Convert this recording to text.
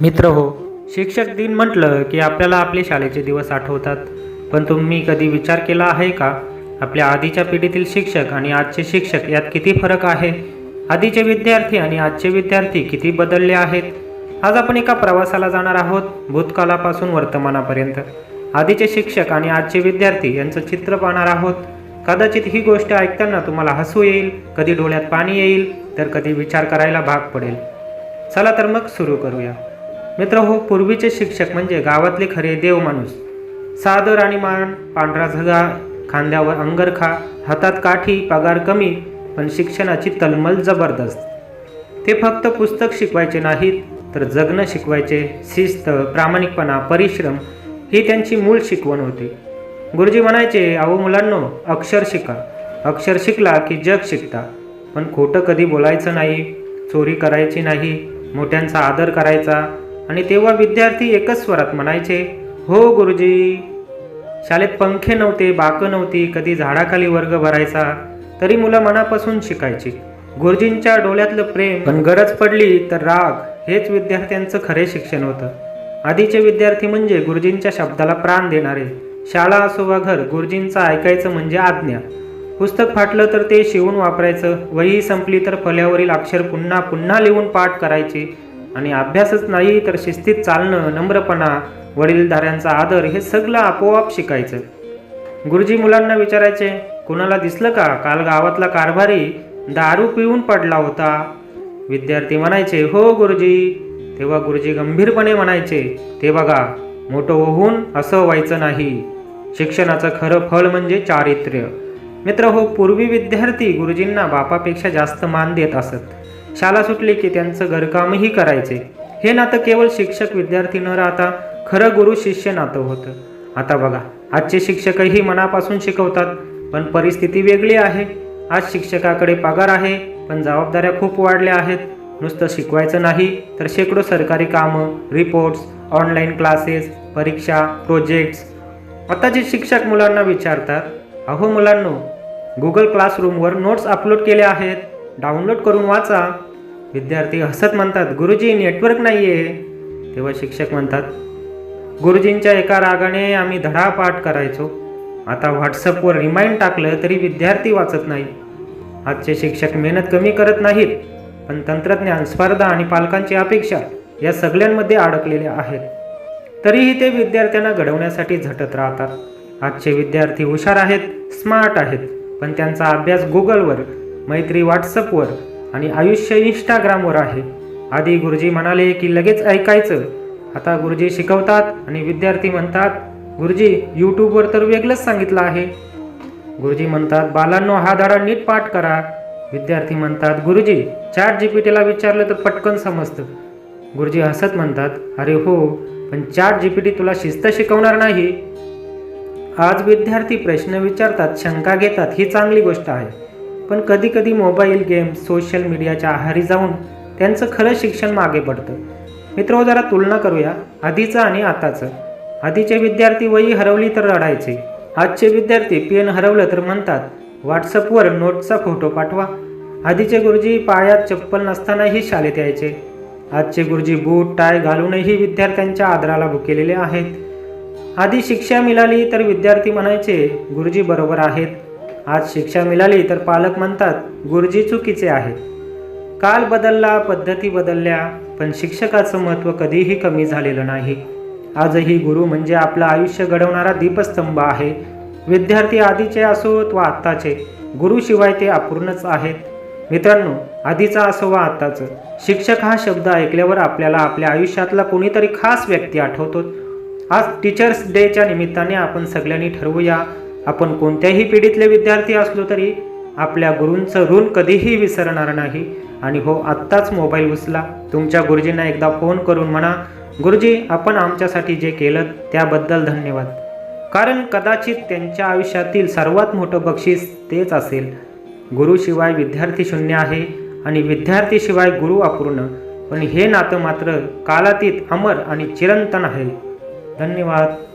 मित्र हो शिक्षक दिन म्हटलं की आपल्याला आपले शाळेचे दिवस आठवतात. पण तुम्ही कधी विचार केला आहे का? आपल्या आधीच्या पिढीतील शिक्षक आणि आजचे शिक्षक यात किती फरक आहे? आधीचे विद्यार्थी आणि आजचे विद्यार्थी किती बदलले आहेत? आज आपण एका प्रवासाला जाणार आहोत भूतकालापासून वर्तमानापर्यंत. आधीचे शिक्षक आणि आजचे विद्यार्थी यांचं चित्र पाहणार आहोत. कदाचित ही गोष्ट ऐकताना तुम्हाला हसू येईल कधी डोळ्यात पाणी येईल तर कधी विचार करायला भाग पडेल. चला तर मग सुरू करूया. मित्र हो पूर्वीचे शिक्षक म्हणजे गावातले खरे देव माणूस. सादर आणि मान पांढरा झगा खांद्यावर अंगरखा हातात काठी पगार कमी पण शिक्षणाची तलमल जबरदस्त. ते फक्त पुस्तक शिकवायचे नाहीत तर जगणं शिकवायचे शिस्त प्रामाणिकपणा परिश्रम ही त्यांची मूळ शिकवण होती. गुरुजी म्हणायचे अहो मुलांनो अक्षर शिका. अक्षर शिकला की जग शिकता. पण खोटं कधी बोलायचं नाही चोरी करायची नाही मोठ्यांचा आदर करायचा आणि तेव्हा विद्यार्थी एकच स्वरात म्हणायचे हो गुरुजी शाळेत पंखे नव्हते बाकं नव्हती कधी झाडाखाली वर्ग भरायचा तरी मुलं मनापासून शिकायची. गुरुजींच्या डोळ्यातलं प्रेम पण गरज पडली तर राग हेच विद्यार्थ्यांचं खरे शिक्षण होतं. आधीचे विद्यार्थी म्हणजे गुरुजींच्या शब्दाला प्राण देणारे. शाळा असो वा घर गुरुजींचं ऐकायचं म्हणजे आज्ञा. पुस्तक फाटलं तर ते शिवून वापरायचं वही संपली तर फल्यावरील अक्षर पुन्हा पुन्हा लिहून पाठ करायची आणि अभ्यासच नाही तर शिस्तीत चालणं नम्रपणा वडीलधाऱ्यांचा आदर हे सगळं आपोआप शिकायचं. गुरुजी मुलांना विचारायचे कुणाला दिसलं का? काल गावातला कारभारी दारू पिऊन पडला होता. विद्यार्थी म्हणायचे हो गुरुजी. तेव्हा गुरुजी गंभीरपणे म्हणायचे ते बघा मोठं होऊन असं व्हायचं नाही. शिक्षणाचं खरं फळ म्हणजे चारित्र्य. मित्र हो पूर्वी विद्यार्थी गुरुजींना बापापेक्षा जास्त मान देत असत. शाळा सुटली की त्यांचं घरकामही करायचे. हे नातं केवळ शिक्षक विद्यार्थी न राहता खरं गुरु शिष्य नातं होतं. आता बघा आजचे शिक्षकही मनापासून शिकवतात पण परिस्थिती वेगळी आहे. आज शिक्षकाकडे पगार आहे पण जबाबदाऱ्या खूप वाढल्या आहेत. नुसतं शिकवायचं नाही तर शेकडो सरकारी कामं रिपोर्ट्स ऑनलाईन क्लासेस परीक्षा प्रोजेक्ट्स आता जे शिक्षक मुलांना विचारतात अहो मुलांनो गुगल क्लासरूमवर नोट्स अपलोड केले आहेत. डाउनलोड करून वाचा. विद्यार्थी हसत म्हणतात गुरुजी नेटवर्क नाही आहे तेव्हा शिक्षक म्हणतात गुरुजींच्या एका रागाने आम्ही धडापाठ करायचो. आता व्हॉट्सअपवर रिमाइंड टाकलं तरी विद्यार्थी वाचत नाही. आजचे शिक्षक मेहनत कमी करत नाहीत पण तंत्रज्ञान स्पर्धा आणि पालकांची अपेक्षा या सगळ्यांमध्ये अडकलेले आहेत. तरीही ते विद्यार्थ्यांना घडवण्यासाठी झटत राहतात. आजचे विद्यार्थी हुशार आहेत स्मार्ट आहेत पण त्यांचा अभ्यास गुगलवर मैत्री व्हॉट्सअपवर आणि आयुष्य इंस्टाग्रामवर आहे. आधी गुरुजी म्हणाले की लगेच ऐकायचं. आता गुरुजी शिकवतात आणि विद्यार्थी म्हणतात गुरुजी यूट्यूबवर तर वेगळंच सांगितलं आहे. गुरुजी म्हणतात बालांनो हा धडा नीट पाठ करा. विद्यार्थी म्हणतात गुरुजी चॅट जी पी टीला विचारलं तर पटकन समजतं. गुरुजी हसत म्हणतात अरे हो पण चॅट जी पी टी तुला शिस्त शिकवणार नाही. आज विद्यार्थी प्रश्न विचारतात शंका घेतात ही चांगली गोष्ट आहे. पण कधीकधी मोबाईल गेम्स सोशल मीडियाच्या आहारी जाऊन त्यांचं खरं शिक्षण मागे पडतं. मित्र जरा तुलना करूया. आधीचं आणि आताचं. आधीचे विद्यार्थी वही हरवली तर रडायचे. आजचे विद्यार्थी पेन हरवलं तर म्हणतात व्हॉट्सअपवर नोटचा फोटो पाठवा. आधीचे गुरुजी पायात चप्पल नसतानाही शाळेत यायचे. आजचे गुरुजी बूट टाय घालूनही विद्यार्थ्यांच्या आदराला भुकेलेले आहेत. आधी शिक्षा मिळाली तर विद्यार्थी म्हणायचे गुरुजी बरोबर आहेत. आज शिक्षा मिळाली तर पालक म्हणतात गुरुजी चुकीचे आहेत. काल बदलला पद्धती बदलल्या पण शिक्षकाचं महत्त्व कधीही कमी झालेलं नाही. आजही गुरु म्हणजे आपलं आयुष्य घडवणारा दीपस्तंभ आहे. विद्यार्थी आधीचे असोत वा आत्ताचे गुरुशिवाय ते अपूर्णच आहेत. मित्रांनो आधीचा असो वा आत्ताचं शिक्षक हा शब्द ऐकल्यावर आपल्याला आपल्या आयुष्यातला कोणीतरी खास व्यक्ती आठवतो आज टीचर्स डेच्या निमित्ताने आपण सगळ्यांनी ठरवूया आपण कोणत्याही पिढीतले विद्यार्थी असलो तरी आपल्या गुरूंचं ऋण कधीही विसरणार नाही. आणि हो आत्ताच मोबाईल उचला. तुमच्या गुरुजींना एकदा फोन करून म्हणा गुरुजी आपण आमच्यासाठी जे केलं त्याबद्दल धन्यवाद. कारण कदाचित त्यांच्या आयुष्यातील सर्वात मोठं बक्षीस तेच असेल. गुरुशिवाय विद्यार्थी शून्य आहे आणि विद्यार्थीशिवाय गुरु अपूर्ण. पण हे नातं मात्र कालातीत अमर आणि चिरंतन आहे. धन्यवाद.